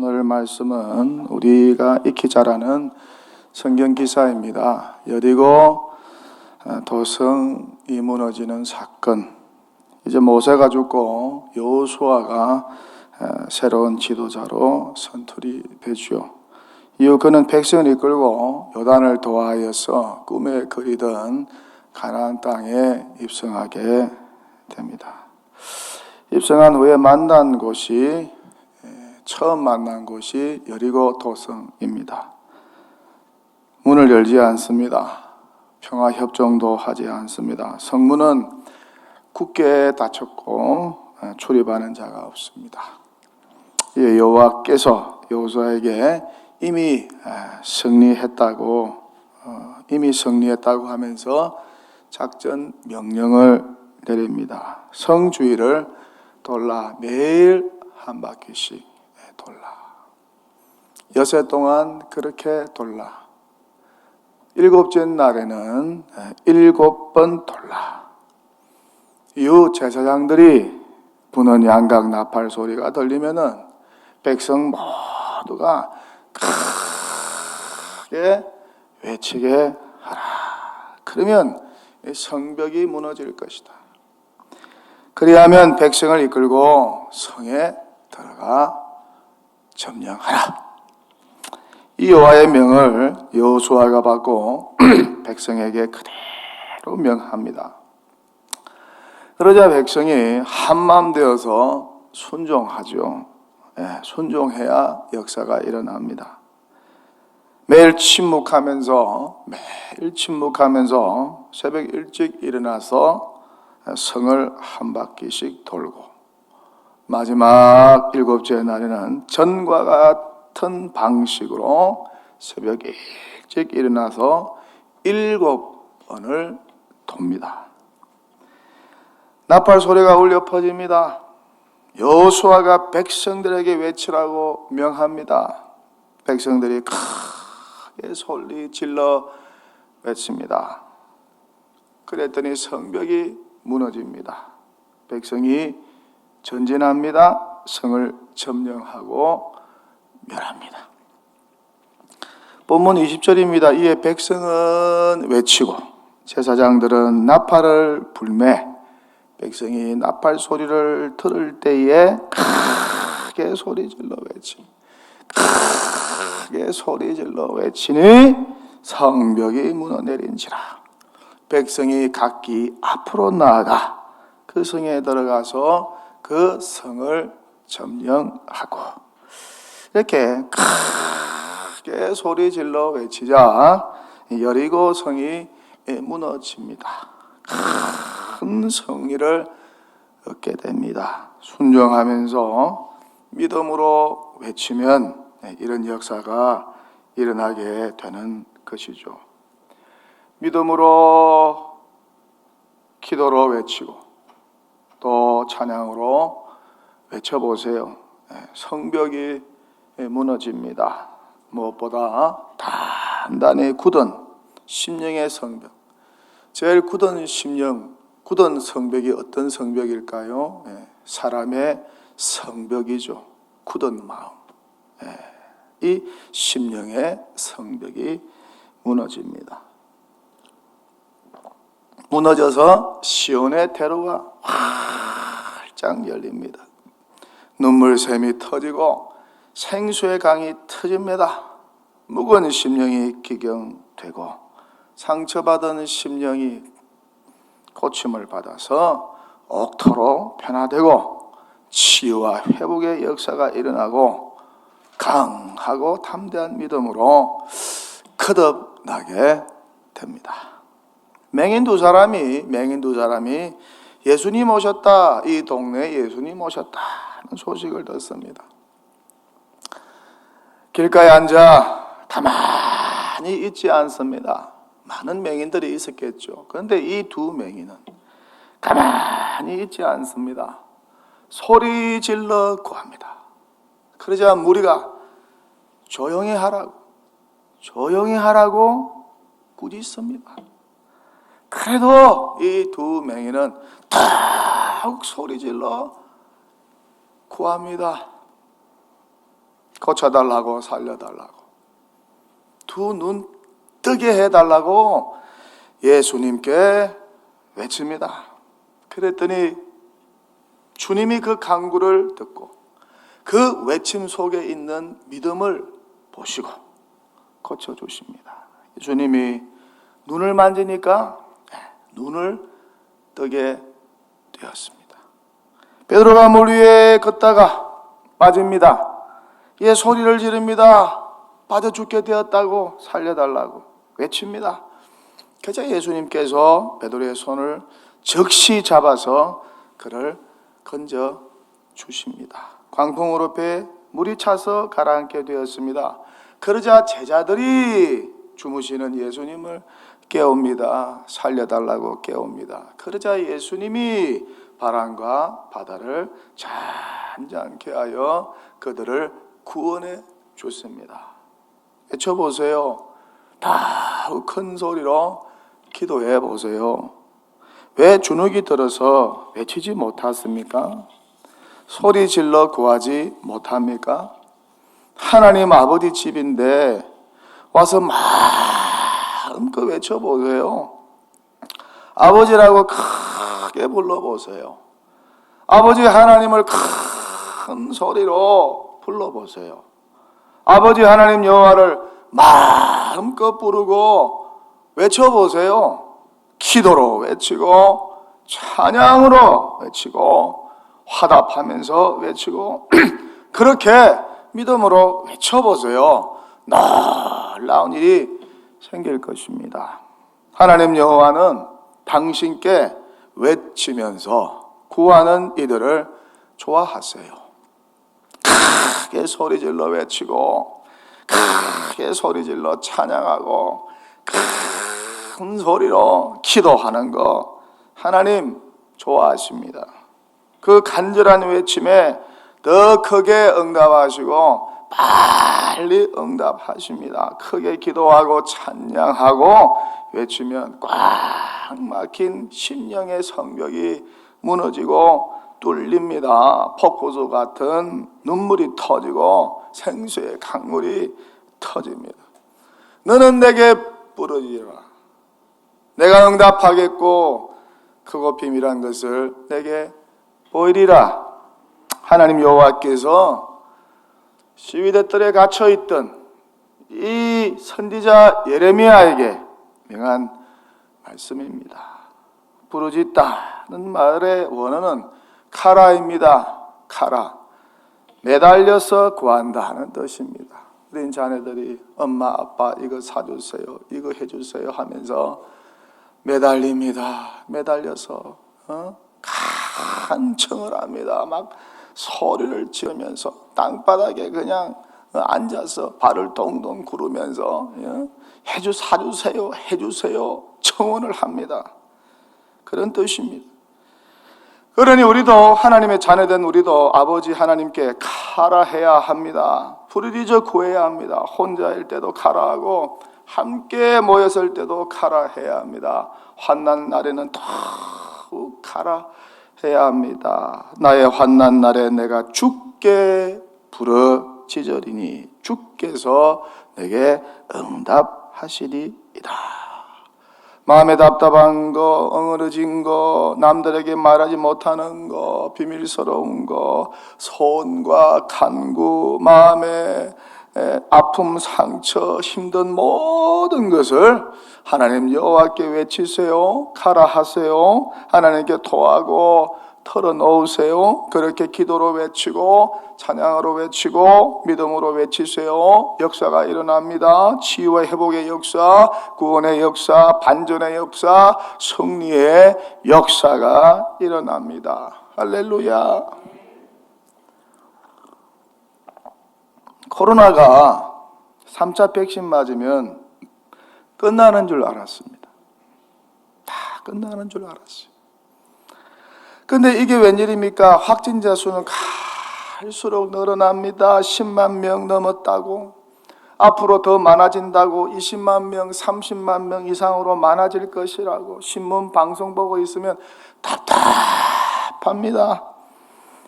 오늘 말씀은 우리가 익히 잘 아는 성경 기사입니다. 여리고 어, 도성이 무너지는 사건. 이제 모세가 죽고 여호수아가 어, 새로운 지도자로 선출이 되죠. 이후 그는 백성을 이끌고 요단을 도하여서 꿈에 그리던 가나안 땅에 입성하게 됩니다. 입성한 후에 만난 곳이 처음 만난 곳이 여리고 도성입니다. 문을 열지 않습니다. 평화 협정도 하지 않습니다. 성문은 굳게 닫혔고 출입하는 자가 없습니다. 예, 여호와께서 여호수아에게 이미 승리했다고 어, 이미 승리했다고 하면서 작전 명령을 내립니다. 성주의를 돌라 매일 한 바퀴씩. 여세 동안 그렇게 돌라. 일곱째 날에는 일곱 번 돌라. 이후 제사장들이 부는 양각 나팔 소리가 들리면은 백성 모두가 크게 외치게 하라. 그러면 성벽이 무너질 것이다. 그리하면 백성을 이끌고 성에 들어가 점령하라. 이 여호와의 명을 여호수아가 받고 백성에게 그대로 명합니다. 그러자 백성이 한마음 되어서 순종하죠. 예, 순종해야 역사가 일어납니다. 매일 침묵하면서 매일 침묵하면서 새벽 일찍 일어나서 성을 한 바퀴씩 돌고 마지막 일곱째 날에는 전과 같 은 방식으로 새벽 일찍 일어나서 일곱 번을 돕니다. 나팔 소리가 울려 퍼집니다. 여호수아가 백성들에게 외치라고 명합니다. 백성들이 크게 소리 질러 외칩니다. 그랬더니 성벽이 무너집니다. 백성이 전진합니다. 성을 점령하고 멸합니다. 본문 20절입니다. 이에 백성은 외치고 제사장들은 나팔을 불매 백성이 나팔 소리를 들을 때에 크게 소리 질러 외치 크게 소리 질러 외치니 성벽이 무너내린지라 백성이 각기 앞으로 나아가 그 성에 들어가서 그 성을 점령하고 이렇게 크게 소리 질러 외치자 여리고 성이 무너집니다. 큰 성리를 얻게 됩니다. 순종하면서 믿음으로 외치면 이런 역사가 일어나게 되는 것이죠. 믿음으로 기도로 외치고 또 찬양으로 외쳐보세요. 성벽이 무너집니다. 무엇보다 단단히 굳은 심령의 성벽. 제일 굳은 심령, 굳은 성벽이 어떤 성벽일까요? 사람의 성벽이죠. 굳은 마음. 이 심령의 성벽이 무너집니다. 무너져서 시온의 대로가 활짝 열립니다. 눈물샘이 터지고 생수의 강이 터집니다. 묵은 심령이 기경되고 상처받은 심령이 고침을 받아서 옥토로 변화되고 치유와 회복의 역사가 일어나고 강하고 담대한 믿음으로 거듭나게 됩니다. 맹인 두 사람이 맹인 두 사람이 예수님 오셨다 이 동네에 예수님 오셨다는 소식을 듣습니다. 길가에 앉아 가만히 있지 않습니다. 많은 맹인들이 있었겠죠. 그런데 이 두 맹인은 가만히 있지 않습니다. 소리 질러 구합니다. 그러자 무리가 조용히 하라고 조용히 하라고 꾸짖습니다. 그래도 이 두 맹인은 더욱 소리 질러 구합니다. 고쳐달라고 살려달라고 두 눈 뜨게 해달라고 예수님께 외칩니다. 그랬더니 주님이 그 강구를 듣고 그 외침 속에 있는 믿음을 보시고 고쳐 주십니다. 주님이 눈을 만지니까 눈을 뜨게 되었습니다. 베드로가 물 위에 걷다가 빠집니다. 예, 소리를 지릅니다. 빠져 죽게 되었다고 살려달라고 외칩니다. 그저 예수님께서 베드로의 손을 적시 잡아서 그를 건져 주십니다. 광풍으로 배 물이 차서 가라앉게 되었습니다. 그러자 제자들이 주무시는 예수님을 깨웁니다. 살려달라고 깨웁니다. 그러자 예수님이 바람과 바다를 잔잔케 하여 그들을 구원해 줬습니다. 외쳐보세요. 다 큰 소리로 기도해 보세요. 왜 주눅이 들어서 외치지 못했습니까? 소리 질러 구하지 못합니까? 하나님 아버지 집인데 와서 마음껏 외쳐보세요. 아버지라고 크게 불러보세요. 아버지 하나님을 큰 소리로 불러보세요. 아버지 하나님 여호와를 마음껏 부르고 외쳐보세요. 기도로 외치고 찬양으로 외치고 화답하면서 외치고 그렇게 믿음으로 외쳐보세요. 놀라운 일이 생길 것입니다. 하나님 여호와는 당신께 외치면서 구하는 이들을 좋아하세요. 크게 소리질러 외치고 크게 소리질러 찬양하고 큰 소리로 기도하는 거 하나님 좋아하십니다. 그 간절한 외침에 더 크게 응답하시고 빨리 응답하십니다. 크게 기도하고 찬양하고 외치면 꽉 막힌 심령의 성벽이 무너지고 뚫립니다. 폭포수 같은 눈물이 터지고 생수의 강물이 터집니다. 너는 내게 부르짖으라. 내가 응답하겠고 크고 비밀한 것을 내게 보이리라. 하나님 여호와께서 시위대들에 갇혀 있던 이 선지자 예레미야에게 명한 말씀입니다. 부르짖다는 말의 원어는 카라입니다. 카라. 매달려서 구한다 하는 뜻입니다. 우리 자녀들이 엄마 아빠 이거 사주세요 이거 해주세요 하면서 매달립니다. 매달려서 어? 간청을 합니다. 막 소리를 지으면서 땅바닥에 그냥 앉아서 발을 동동 구르면서 예? 해주 사주세요 해주세요 청원을 합니다. 그런 뜻입니다. 그러니 우리도 하나님의 자녀된 우리도 아버지 하나님께 카라해야 합니다. 부르짖어 구해야 합니다. 혼자일 때도 카라하고 함께 모였을 때도 카라해야 합니다. 환난 날에는 더욱 카라해야 합니다. 나의 환난 날에 내가 죽게 부르짖으리니 주께서 내게 응답하시리이다. 마음에 답답한 거, 엉어러진 거, 남들에게 말하지 못하는 거, 비밀스러운 거, 소원과 간구, 마음에 아픔, 상처, 힘든 모든 것을 하나님 여호와께 외치세요. 가라 하세요. 하나님께 토하고 털어놓으세요. 그렇게 기도로 외치고 찬양으로 외치고 믿음으로 외치세요. 역사가 일어납니다. 치유와 회복의 역사, 구원의 역사, 반전의 역사, 승리의 역사가 일어납니다. 할렐루야. 코로나가 3차 백신 맞으면 끝나는 줄 알았습니다. 다 끝나는 줄 알았어요. 근데 이게 웬일입니까? 확진자 수는 갈수록 늘어납니다. 10만 명 넘었다고. 앞으로 더 많아진다고 20만 명, 30만 명 이상으로 많아질 것이라고 신문 방송 보고 있으면 답답합니다.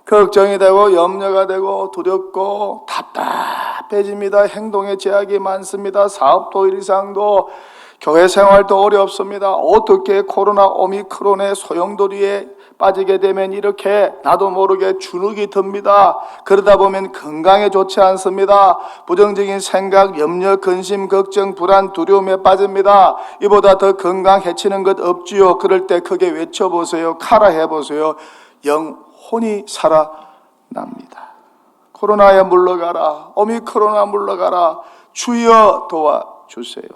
걱정이 되고 염려가 되고 두렵고 답답해집니다. 행동에 제약이 많습니다. 사업도 일상도 교회 생활도 어렵습니다. 어떻게 코로나 오미크론의 소용돌이에 빠지게 되면 이렇게 나도 모르게 주눅이 듭니다. 그러다 보면 건강에 좋지 않습니다. 부정적인 생각, 염려, 근심, 걱정, 불안, 두려움에 빠집니다. 이보다 더 건강 해치는 것 없지요. 그럴 때 크게 외쳐보세요. 카라 해보세요. 영혼이 살아납니다. 코로나에 물러가라. 오미크로나 물러가라. 주여 도와주세요.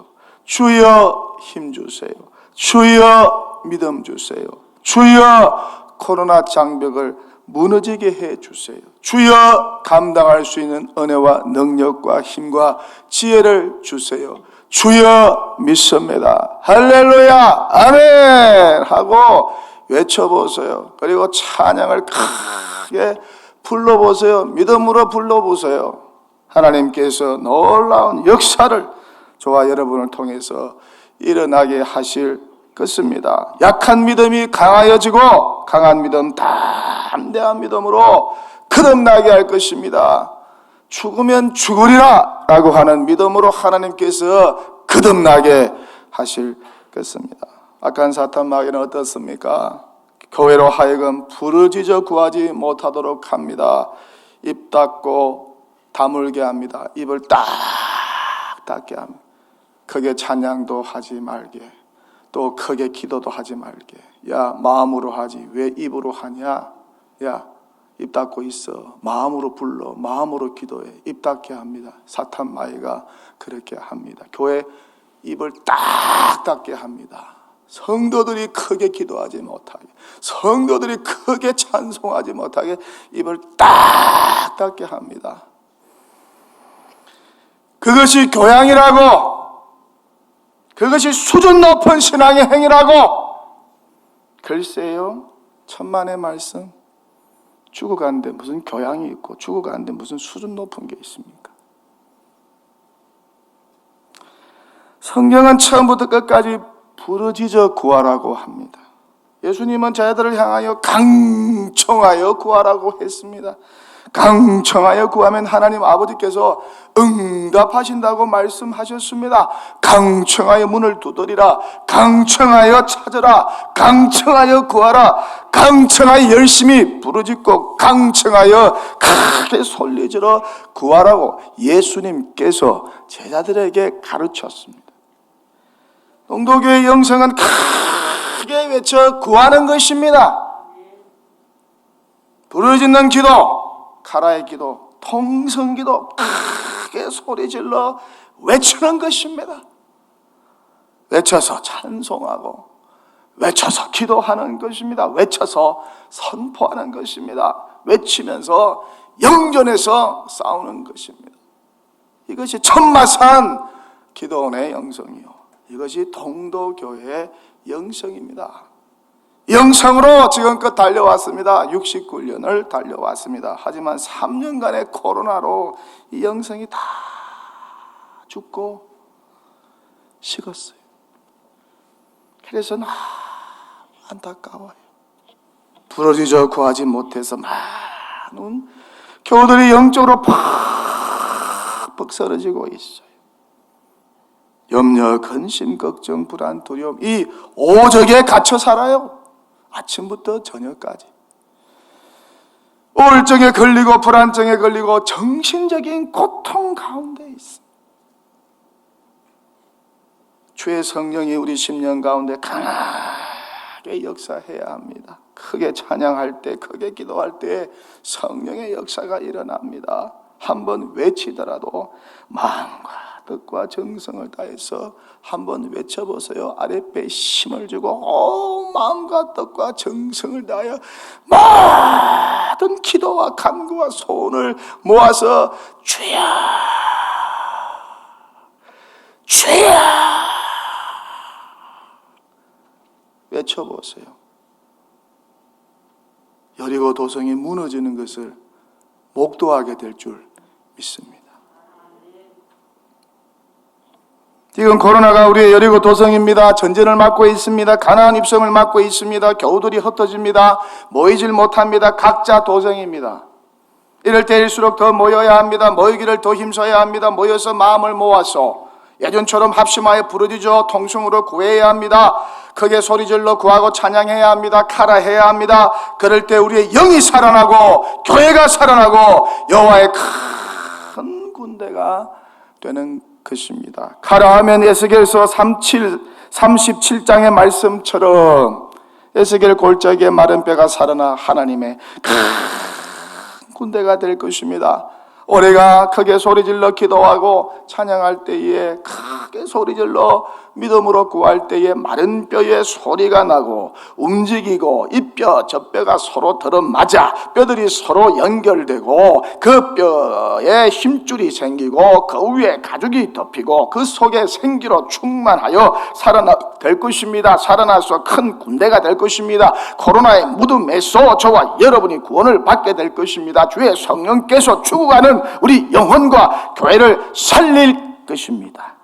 주여 힘 주세요. 주여 믿음 주세요. 주여 코로나 장벽을 무너지게 해 주세요. 주여 감당할 수 있는 은혜와 능력과 힘과 지혜를 주세요. 주여 믿습니다. 할렐루야 아멘 하고 외쳐보세요. 그리고 찬양을 크게 불러보세요. 믿음으로 불러보세요. 하나님께서 놀라운 역사를 저와 여러분을 통해서 일어나게 하실 것입니다. 약한 믿음이 강하여지고 강한 믿음 담대한 믿음으로 거듭나게 할 것입니다. 죽으면 죽으리라 라고 하는 믿음으로 하나님께서 거듭나게 하실 것입니다. 악한 사탄 마귀는 어떻습니까? 교회로 하여금 부르짖어 구하지 못하도록 합니다. 입 닫고 다물게 합니다. 입을 딱 닫게 합니다. 크게 찬양도 하지 말게. 또 크게 기도도 하지 말게. 야, 마음으로 하지. 왜 입으로 하냐? 야, 입 닫고 있어. 마음으로 불러. 마음으로 기도해. 입 닫게 합니다. 사탄 마이가 그렇게 합니다. 교회 입을 딱 닫게 합니다. 성도들이 크게 기도하지 못하게, 성도들이 크게 찬송하지 못하게 입을 딱 닫게 합니다. 그것이 교양이라고 그것이 수준 높은 신앙의 행위라고. 글쎄요, 천만의 말씀. 죽어가는데 무슨 교양이 있고 죽어가는데 무슨 수준 높은 게 있습니까? 성경은 처음부터 끝까지 부르짖어 구하라고 합니다. 예수님은 자들을 향하여 강청하여 구하라고 했습니다. 강청하여 구하면 하나님 아버지께서 응답하신다고 말씀하셨습니다. 강청하여 문을 두드리라. 강청하여 찾으라. 강청하여 구하라. 강청하여 열심히 부르짖고 강청하여 크게 솔리지러 구하라고 예수님께서 제자들에게 가르쳤습니다. 동도교의 영성은 크게 외쳐 구하는 것입니다. 부르짖는 기도, 카라의 기도, 통성 기도 크게 소리 질러 외치는 것입니다. 외쳐서 찬송하고 외쳐서 기도하는 것입니다. 외쳐서 선포하는 것입니다. 외치면서 영전에서 싸우는 것입니다. 이것이 천마산 기도원의 영성이요. 이것이 동도교회의 영성입니다. 영성으로 지금껏 달려왔습니다. 69년을 달려왔습니다. 하지만 3년간의 코로나로 이 영성이 다 죽고 식었어요. 그래서 너무 안타까워요. 부러지져 구하지 못해서 많은 교우들이 영적으로 팍팍 쓰러지고 있어요. 염려, 근심, 걱정, 불안, 두려움 이 오적에 갇혀 살아요. 아침부터 저녁까지. 우울증에 걸리고 불안증에 걸리고 정신적인 고통 가운데 있어. 주의 성령이 우리 10년 가운데 강하게 역사해야 합니다. 크게 찬양할 때, 크게 기도할 때 성령의 역사가 일어납니다. 한번 외치더라도 마음과 뜻과 정성을 다해서 한번 외쳐보세요. 아랫배에 힘을 주고 온 마음과 뜻과 정성을 다하여 모든 기도와 간구와 소원을 모아서 주여 주여 외쳐보세요. 여리고 도성이 무너지는 것을 목도하게 될 줄 믿습니다. 지금 코로나가 우리의 여리고 도성입니다. 전쟁을 맞고 있습니다. 가나안 입성을 맞고 있습니다. 겨우들이 흩어집니다. 모이질 못합니다. 각자 도성입니다. 이럴 때일수록 더 모여야 합니다. 모이기를 더 힘써야 합니다. 모여서 마음을 모아서 예전처럼 합심하여 부르짖어 통성으로 구해야 합니다. 크게 소리질러 구하고 찬양해야 합니다. 카라해야 합니다. 그럴 때 우리의 영이 살아나고 교회가 살아나고 여호와의 큰 군대가 되는 것입니다. 카라하면 에스겔서 37, 37장의 말씀처럼 에스겔 골짜기에 마른 뼈가 살아나 하나님의 큰 군대가 될 것입니다. 올해가 크게 소리질러 기도하고 찬양할 때에 크게 소리질러 믿음으로 구할 때에 마른 뼈에 소리가 나고 움직이고 이 뼈 저 뼈가 서로 들어맞아 뼈들이 서로 연결되고 그 뼈에 힘줄이 생기고 그 위에 가죽이 덮이고 그 속에 생기로 충만하여 살아나 될 것입니다. 살아나서 큰 군대가 될 것입니다. 코로나의 무덤에서 저와 여러분이 구원을 받게 될 것입니다. 주의 성령께서 죽어가는 우리 영혼과 교회를 살릴 것입니다.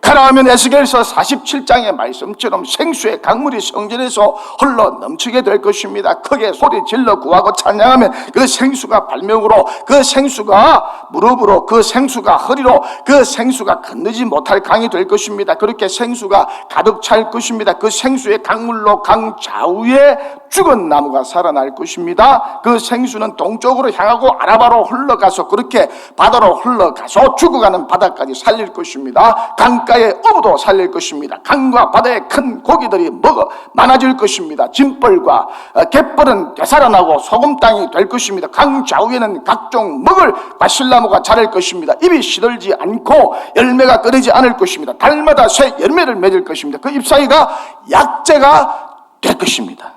가라하면 에스겔서 47장의 말씀처럼 생수의 강물이 성전에서 흘러 넘치게 될 것입니다. 크게 소리 질러 구하고 찬양하면 그 생수가 발명으로 그 생수가 무릎으로 그 생수가 허리로 그 생수가 건너지 못할 강이 될 것입니다. 그렇게 생수가 가득 찰 것입니다. 그 생수의 강물로 강 좌우에 죽은 나무가 살아날 것입니다. 그 생수는 동쪽으로 향하고 아라바로 흘러가서 그렇게 바다로 흘러가서 죽어가는 바다까지 살릴 것입니다. 강 가의 어부도 살릴 것입니다. 강과 바다의 큰 고기들이 먹어 많아질 것입니다. 짐벌과 어, 갯벌은 되살아나고 소금 땅이 될 것입니다. 강 좌우에는 각종 먹을 바실나무가 자랄 것입니다. 입이 시들지 않고 열매가 끊이지 않을 것입니다. 달마다 새 열매를 맺을 것입니다. 그 잎사이가 약재가 될 것입니다.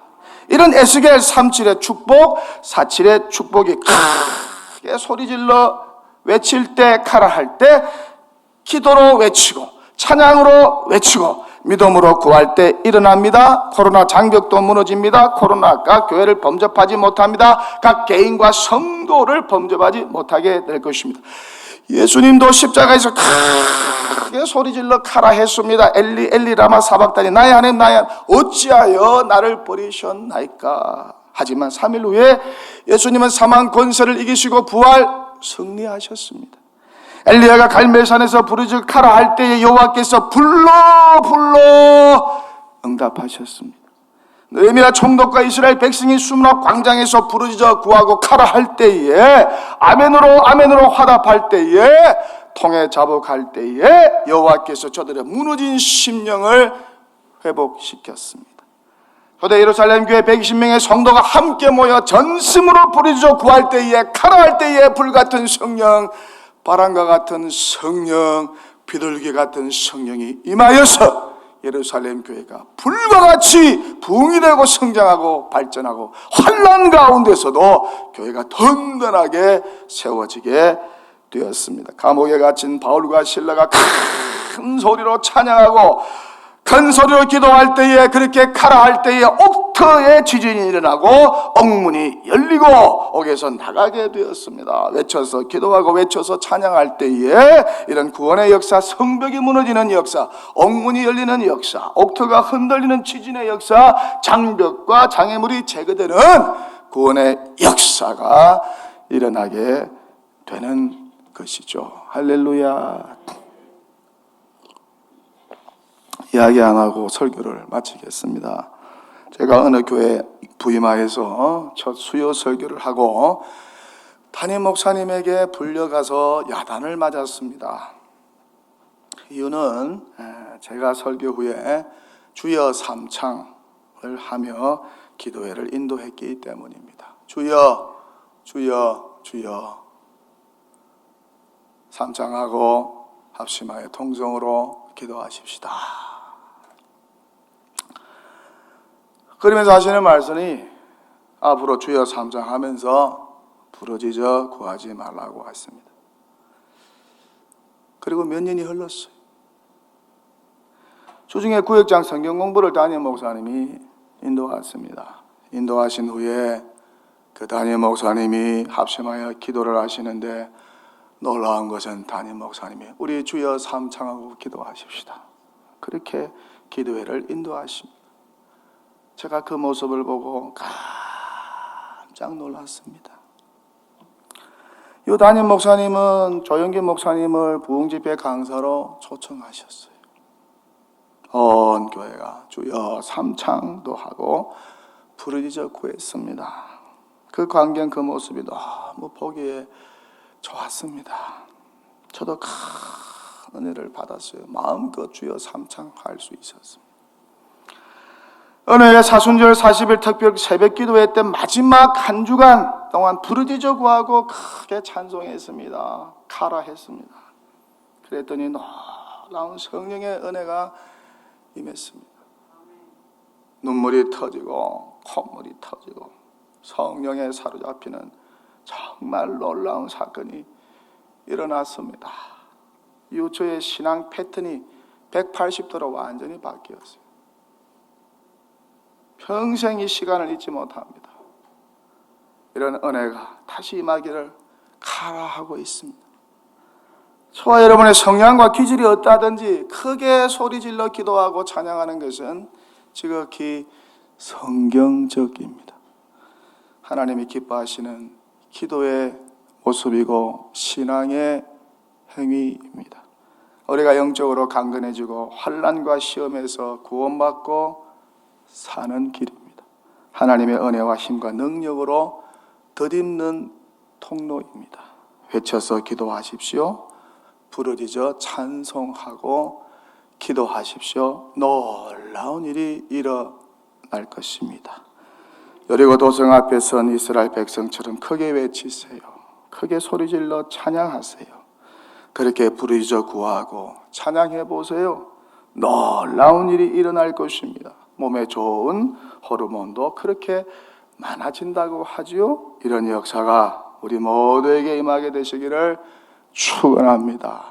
이런 에스겔 37의 축복, 47의 축복이 크게 소리질러 외칠 때, 카라 할 때, 기도로 외치고, 찬양으로 외치고, 믿음으로 구할 때 일어납니다. 코로나 장벽도 무너집니다. 코로나가 교회를 범접하지 못합니다. 각 개인과 성도를 범접하지 못하게 될 것입니다. 예수님도 십자가에서 크게 소리질러 카라 했습니다. 엘리 엘리 라마 사박다니 나의 하나님 나의 하나님 어찌하여 나를 버리셨나이까. 하지만 3일 후에 예수님은 사망 권세를 이기시고 부활 승리하셨습니다. 엘리야가 갈멜산에서 부르짖 카라 할 때에 여호와께서 불러 불러 응답하셨습니다. 느헤미야 총독과 이스라엘 백성이 수문학 광장에서 부르짖어 구하고 카라 할 때에 아멘으로 아멘으로 화답할 때에 통해 자복할 때에 여호와께서 저들의 무너진 심령을 회복시켰습니다. 초대 예루살렘 교회 120명의 성도가 함께 모여 전심으로 부르짖어 구할 때에 카라 할 때에 불같은 성령 바람과 같은 성령 비둘기 같은 성령이 임하여서 예루살렘 교회가 불과 같이 부흥이 되고 성장하고 발전하고 환란 가운데서도 교회가 든든하게 세워지게 되었습니다. 감옥에 갇힌 바울과 신라가 큰 소리로 찬양하고 큰 소리로 기도할 때에 그렇게 카라 할 때에 옥터에 지진이 일어나고 옥문이 열리고 옥에서 나가게 되었습니다. 외쳐서 기도하고 외쳐서 찬양할 때에 이런 구원의 역사, 성벽이 무너지는 역사, 옥문이 열리는 역사, 옥터가 흔들리는 지진의 역사, 장벽과 장애물이 제거되는 구원의 역사가 일어나게 되는 것이죠. 할렐루야. 이야기 안 하고 설교를 마치겠습니다. 제가 어느 교회 부임하에서 첫 수요 설교를 하고 담임 목사님에게 불려가서 야단을 맞았습니다. 이유는 제가 설교 후에 주여 삼창을 하며 기도회를 인도했기 때문입니다. 주여, 주여, 주여. 삼창하고 합심하여 통성으로 기도하십시다. 그러면서 하시는 말씀이 앞으로 주여 삼장하면서 부러지져 구하지 말라고 했습니다. 그리고 몇 년이 흘렀어요. 주중에 구역장 성경 공부를 담임 목사님이 인도했습니다. 인도하신 후에 그 담임 목사님이 합심하여 기도를 하시는데 놀라운 것은 담임 목사님이 우리 주여 삼창하고 기도하십시다. 그렇게 기도회를 인도하십니다. 제가 그 모습을 보고 깜짝 놀랐습니다. 이 담임 목사님은 조영기 목사님을 부흥집회 강사로 초청하셨어요. 온 교회가 주여 삼창도 하고 부르짖어 구했습니다. 그 광경 그 모습이 너무 보기에 좋았습니다. 저도 큰 은혜를 받았어요. 마음껏 주여 삼창할 수 있었습니다. 어느 해 사순절 40일 특별 새벽 기도회 때 마지막 한 주간 동안 부르짖어 구하고 크게 찬송했습니다. 카라했습니다. 그랬더니 놀라운 성령의 은혜가 임했습니다. 눈물이 터지고 콧물이 터지고 성령에 사로잡히는 정말 놀라운 사건이 일어났습니다. 유초의 신앙 패턴이 180도로 완전히 바뀌었어요. 평생 이 시간을 잊지 못합니다. 이런 은혜가 다시 임하기를 가라하고 있습니다. 저와 여러분의 성향과 기질이 어떠하든지 크게 소리질러 기도하고 찬양하는 것은 지극히 성경적입니다. 하나님이 기뻐하시는 기도의 모습이고 신앙의 행위입니다. 우리가 영적으로 강건해지고 환란과 시험에서 구원받고 사는 길입니다. 하나님의 은혜와 힘과 능력으로 덧입는 통로입니다. 외쳐서 기도하십시오. 부르짖어 찬송하고 기도하십시오. 놀라운 일이 일어날 것입니다. 여리고 도성 앞에 선 이스라엘 백성처럼 크게 외치세요. 크게 소리질러 찬양하세요. 그렇게 부르짖어 구하고 찬양해 보세요. 놀라운 일이 일어날 것입니다. 몸에 좋은 호르몬도 그렇게 많아진다고 하지요. 이런 역사가 우리 모두에게 임하게 되시기를 축원합니다.